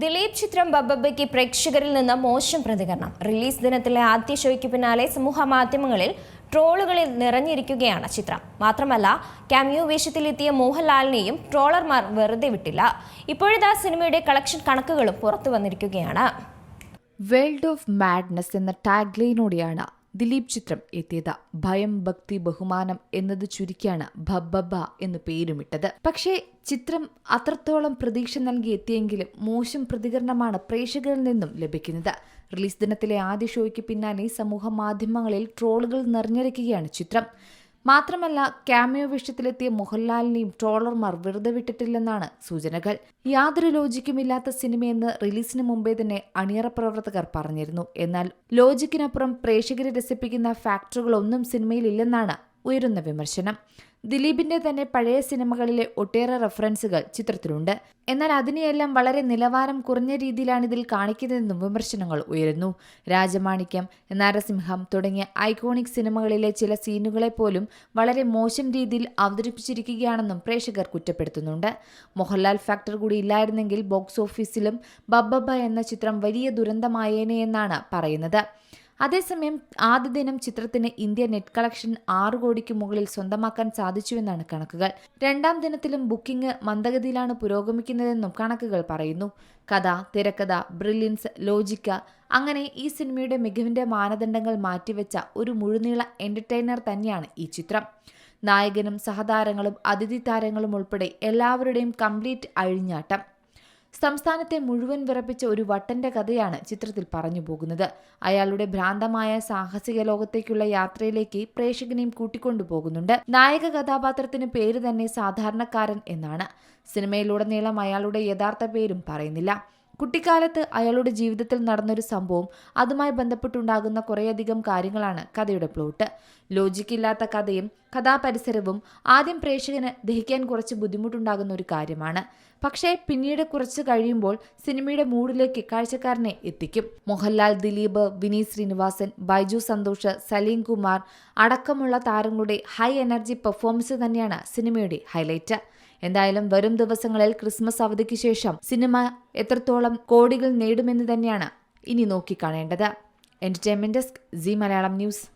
ദിലീപ് ചിത്രം ബബ്ബയ്ക്ക് പ്രേക്ഷകരിൽ നിന്ന് മോശം പ്രതികരണം. റിലീസ് ദിനത്തിലെ ആദ്യ ഷോയ്ക്ക് പിന്നാലെ സമൂഹ മാധ്യമങ്ങളിൽ ട്രോളുകളിൽ നിറഞ്ഞിരിക്കുകയാണ് ചിത്രം. മാത്രമല്ല ക്യാമിയോ വേഷത്തിലെത്തിയ മോഹൻലാലിനെയും ട്രോളർമാർ വെറുതെ വിട്ടില്ല. ഇപ്പോഴത്തെ സിനിമയുടെ കളക്ഷൻ കണക്കുകളും പുറത്തു വന്നിരിക്കുകയാണ്. വേൾഡ് ഓഫ് മാഡ്നസ് എന്ന ടാഗ്ലൈനോടെയാണ് ദിലീപ് ചിത്രം എത്തിയത് ഭയം ഭക്തി ബഹുമാനം എന്നത് ചുരുക്കിയാണ് ഭബ്ബബ എന്ന് പേരുമിട്ടത്. പക്ഷേ ചിത്രം അത്രത്തോളം പ്രതീക്ഷ നൽകി എത്തിയെങ്കിലും മോശം പ്രതികരണമാണ് പ്രേക്ഷകരിൽ നിന്നും ലഭിക്കുന്നത്. റിലീസ് ദിനത്തിലെ ആദ്യ ഷോയ്ക്ക് പിന്നാലെ സമൂഹ മാധ്യമങ്ങളിൽ ട്രോളുകൾ നിറഞ്ഞിരിക്കുകയാണ് ചിത്രം. മാത്രമല്ല ക്യാമിയോ വേഷത്തിലെത്തിയ മോഹൻലാലിനെയും ട്രോളർമാർ വെറുതെ വിട്ടിട്ടില്ലെന്നാണ് സൂചനകൾ. യാതൊരു ലോജിക്കുമില്ലാത്ത സിനിമയെന്ന് റിലീസിന് മുമ്പേ തന്നെ അണിയറ പ്രവർത്തകർ പറഞ്ഞിരുന്നു. എന്നാൽ ലോജിക്കിനപ്പുറം പ്രേക്ഷകരെ രസിപ്പിക്കുന്ന ഫാക്ടറുകളൊന്നും സിനിമയിലില്ലെന്നാണ് ഉയരുന്ന വിമർശനം. ദിലീപിന്റെ തന്നെ പഴയ സിനിമകളിലെ ഒട്ടേറെ റെഫറൻസുകൾ ചിത്രത്തിലുണ്ട്. എന്നാൽ അതിനെയെല്ലാം വളരെ നിലവാരം കുറഞ്ഞ രീതിയിലാണ് ഇതിൽ കാണിക്കുന്നതെന്നും വിമർശനങ്ങൾ ഉയരുന്നു. രാജമാണിക്യം നരസിംഹം തുടങ്ങിയ ഐക്കോണിക് സിനിമകളിലെ ചില സീനുകളെ പോലും വളരെ മോശം രീതിയിൽ അവതരിപ്പിച്ചിരിക്കുകയാണെന്നും പ്രേക്ഷകർ കുറ്റപ്പെടുത്തുന്നുണ്ട്. മോഹൻലാൽ ഫാക്ടർ കൂടി ഇല്ലായിരുന്നെങ്കിൽ ബോക്സ് ഓഫീസിലും ബബ്ബബ എന്ന ചിത്രം വലിയ ദുരന്തമായേനെ എന്നാണ് പറയുന്നത്. അതേസമയം ആദ്യ ദിനം ചിത്രത്തിന് ഇന്ത്യ നെറ്റ് കളക്ഷൻ ആറ് കോടിക്ക് മുകളിൽ സ്വന്തമാക്കാൻ സാധിച്ചുവെന്നാണ് കണക്കുകൾ. രണ്ടാം ദിനത്തിലും ബുക്കിംഗ് മന്ദഗതിയിലാണ് പുരോഗമിക്കുന്നതെന്നും കണക്കുകൾ പറയുന്നു. കഥ തിരക്കഥ ബ്രില്യൻസ് ലോജിക്ക അങ്ങനെ ഈ സിനിമയുടെ മികവിന്റെ മാനദണ്ഡങ്ങൾ മാറ്റിവെച്ച ഒരു മുഴുനീള എന്റർടൈനർ തന്നെയാണ് ഈ ചിത്രം. നായകനും സഹതാരങ്ങളും അതിഥി താരങ്ങളും ഉൾപ്പെടെ എല്ലാവരുടെയും കംപ്ലീറ്റ് അഴിഞ്ഞാട്ടം. സംസ്ഥാനത്തെ മുഴുവൻ വിറപ്പിച്ച ഒരു വട്ടന്റെ കഥയാണ് ചിത്രത്തിൽ പറഞ്ഞു പോകുന്നത്. അയാളുടെ ഭ്രാന്തമായ സാഹസിക ലോകത്തേക്കുള്ള യാത്രയിലേക്ക് പ്രേക്ഷകനെയും കൂട്ടിക്കൊണ്ടുപോകുന്നുണ്ട് നായക കഥാപാത്രത്തിന് പേര് തന്നെ സാധാരണക്കാരൻ എന്നാണ്. സിനിമയിലുടനീളം അയാളുടെ യഥാർത്ഥ പേരും പറയുന്നില്ല. കുട്ടിക്കാലത്ത് അയാളുടെ ജീവിതത്തിൽ നടന്നൊരു സംഭവം അതുമായി ബന്ധപ്പെട്ടുണ്ടാകുന്ന കുറേയധികം കാര്യങ്ങളാണ് കഥയുടെ പ്ലോട്ട്. ലോജിക്കില്ലാത്ത കഥയും കഥാപരിസരവും ആദ്യം പ്രേക്ഷകന് ദഹിക്കാൻ കുറച്ച് ബുദ്ധിമുട്ടുണ്ടാകുന്ന ഒരു കാര്യമാണ്. പക്ഷേ പിന്നീട് കുറച്ച് കഴിയുമ്പോൾ സിനിമയുടെ മൂഡിലേക്ക് കാഴ്ചക്കാരനെ എത്തിക്കും. മോഹൻലാൽ ദിലീപ് വിനീത് ശ്രീനിവാസൻ ബൈജു സന്തോഷ് സലീം കുമാർ അടക്കമുള്ള താരങ്ങളുടെ ഹൈ എനർജി പെർഫോമൻസ് തന്നെയാണ് സിനിമയുടെ ഹൈലൈറ്റ്. എന്തായാലും വരും ദിവസങ്ങളിൽ ക്രിസ്മസ് അവധിക്ക് ശേഷം സിനിമ എത്രത്തോളം കോടികൾ നേടുമെന്ന് തന്നെയാണ് ഇനി നോക്കിക്കാണേണ്ടത്. Entertainment desk Zee Malayalam news.